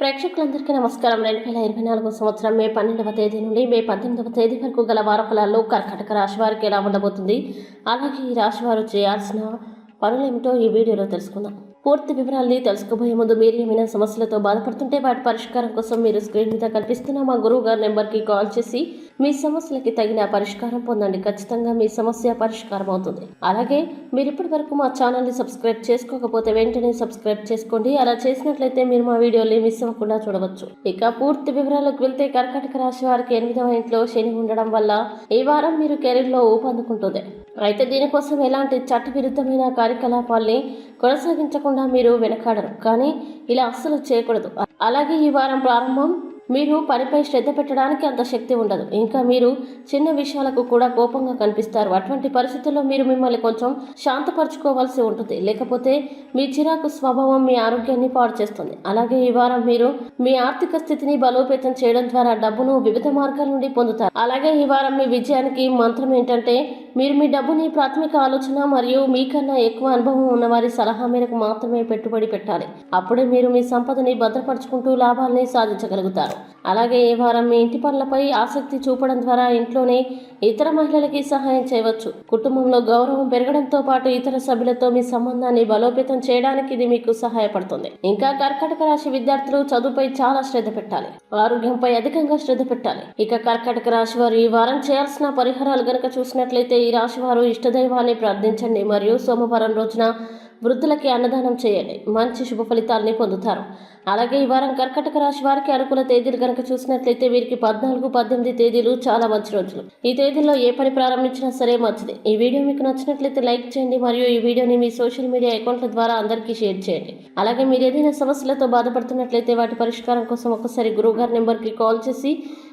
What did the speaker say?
ప్రేక్షకులందరికీ నమస్కారం. రెండు వేల ఇరవై నాలుగో సంవత్సరం మే పన్నెండవ తేదీ నుండి మే పద్దెనిమిదవ తేదీ వరకు గల వారఫలాల్లో కర్కాటక రాశి వారికి ఎలా ఉండబోతుంది? అలాగే ఈ రాశి వారు చేయాల్సిన పనులేమిటో ఈ వీడియోలో తెలుసుకుందాం. పూర్తి వివరాల్ని తెలుసుకోబోయే ముందు మీరు ఏమైనా సమస్యలతో బాధపడుతుంటే వాటి పరిష్కారం కోసం మీరు స్క్రీన్ మీద కనిపిస్తున్న మా గురువు గారి నెంబర్కి కాల్ చేసి మీ సమస్యలకి తగిన పరిష్కారం పొందండి. ఖచ్చితంగా మీ సమస్య పరిష్కారం అవుతుంది. అలాగే మీరు ఇప్పటి వరకు మా ఛానల్ని సబ్స్క్రైబ్ చేసుకోకపోతే వెంటనే సబ్స్క్రైబ్ చేసుకోండి. అలా చేసినట్లయితే మీరు మా వీడియోని మిస్ అవ్వకుండా చూడవచ్చు. ఇక పూర్తి వివరాలకు వెళ్తే కర్కాటక రాశి వారికి ఎనిమిదవ ఇంట్లో శని ఉండడం వల్ల ఈ వారం మీరు కెరీర్లో ఊపందుకుంటుంది. అయితే దీనికోసం ఎలాంటి చట్టవిరుద్ధమైన కార్యకలాపాల్ని కొనసాగించకుండా మీరు వెనకాడరు. కానీ ఇలా అస్సలు చేయకూడదు. అలాగే ఈ వారం ప్రారంభం మీరు పనిపై శ్రద్ధ పెట్టడానికి అంత శక్తి ఉండదు. ఇంకా మీరు చిన్న విషయాలకు కూడా కోపంగా కనిపిస్తారు. అటువంటి పరిస్థితుల్లో మీరు మిమ్మల్ని కొంచెం శాంతపరచుకోవాల్సి ఉంటుంది. లేకపోతే మీ చిరాకు స్వభావం మీ ఆరోగ్యాన్ని పాడు చేస్తుంది. అలాగే ఈ వారం మీరు మీ ఆర్థిక స్థితిని బలోపేతం చేయడం ద్వారా డబ్బును వివిధ మార్గాల నుండి పొందుతారు. అలాగే ఈ వారం మీ విజయానికి మంత్రం ఏంటంటే మీరు మీ డబ్బుని ప్రాథమిక ఆలోచన మరియు మీకన్నా ఎక్కువ అనుభవం ఉన్న వారి సలహా మేరకు మాత్రమే పెట్టుబడి పెట్టాలి. అప్పుడే మీరు మీ సంపదని భద్రపరుచుకుంటూ లాభాల్ని సాధించగలుగుతారు. అలాగే ఈ వారం మీ ఇంటి పనులపై ఆసక్తి చూపడం ద్వారా ఇంట్లోనే ఇతర మహిళలకి సహాయం చేయవచ్చు. కుటుంబంలో గౌరవం పెరగడంతో పాటు ఇతర సభ్యులతో మీ సంబంధాన్ని బలోపేతం చేయడానికి ఇది మీకు సహాయపడుతుంది. ఇంకా కర్కాటక రాశి విద్యార్థులు చదువుపై చాలా శ్రద్ధ పెట్టాలి. ఆరోగ్యంపై అధికంగా శ్రద్ధ పెట్టాలి. ఇక కర్కాటక రాశి వారు ఈ వారం చేయాల్సిన పరిహారాలు గనక చూసినట్లయితే ఈ రాశి వారు ఇష్టదైవాన్ని ప్రార్థించండి మరియు సోమవారం రోజున వృద్ధులకి అన్నదానం చేయండి. మంచి శుభ ఫలితాలని పొందుతారు. అలాగే ఈ వారం కర్కటక రాశి వారికి అనుకూల తేదీలు కనుక చూసినట్లయితే వీరికి పద్నాలుగు పద్దెనిమిది తేదీలు చాలా మంచి రోజులు. ఈ తేదీల్లో ఏ పని ప్రారంభించినా సరే మంచిది. ఈ వీడియో మీకు నచ్చినట్లయితే లైక్ చేయండి మరియు ఈ వీడియోని మీ సోషల్ మీడియా అకౌంట్ల ద్వారా అందరికీ షేర్ చేయండి. అలాగే మీరు ఏదైనా సమస్యలతో బాధపడుతున్నట్లయితే వాటి పరిష్కారం కోసం ఒకసారి గురువుగారి నెంబర్కి కాల్ చేసి